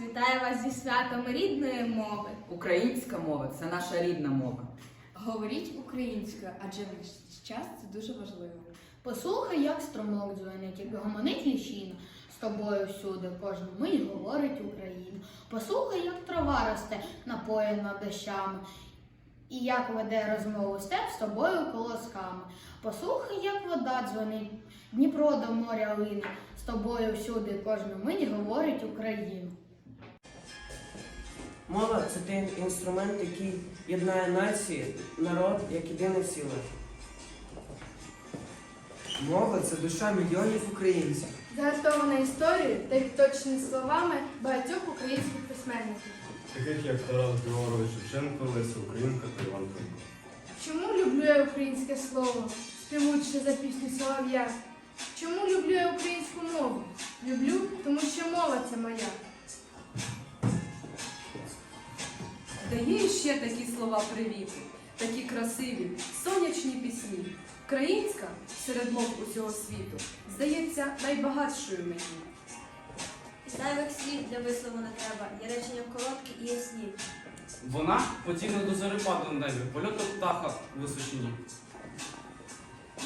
вітаю вас зі святом рідної мови. Українська мова це наша рідна мова. Говоріть українською, адже в наш час це дуже важливо. Послухай, як струмок дзвонить, як гомонить ліщина. З тобою всюди кожну мить говорить Україна. Послухай, як трава росте, напоєна дощами, і як веде розмову степ з тобою колосками. Послухай, як вода дзвонить, Дніпро до моря лине, з тобою всюди кожну мить говорить Україна. Мова це той інструмент, який єднає нації, народ як єдине ціле. Мова це душа мільйонів українців. Загартована історією та відточені словами багатьох українських письменників. таких як Тарас Григорович Шевченко, Леся Українка та Іван Франко. Чому люблю я українське слово, співучи за пісню Солов'я? Чому люблю я українську мову? Люблю, тому що мова це моя. Дає ще такі слова привіту, такі красиві, сонячні пісні. Українська серед мов усього світу здається найбагатшою мені. Зайвих слів для вислову не треба, є речення короткі і ясні. Вона подібна до зорепаду на небі, польоту птаха у височині.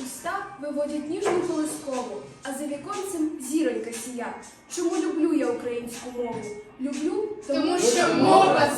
Уста виводять ніжну колискову, а за віконцем зіронька сія. Чому люблю я українську мову? Люблю, тому, що мова моя.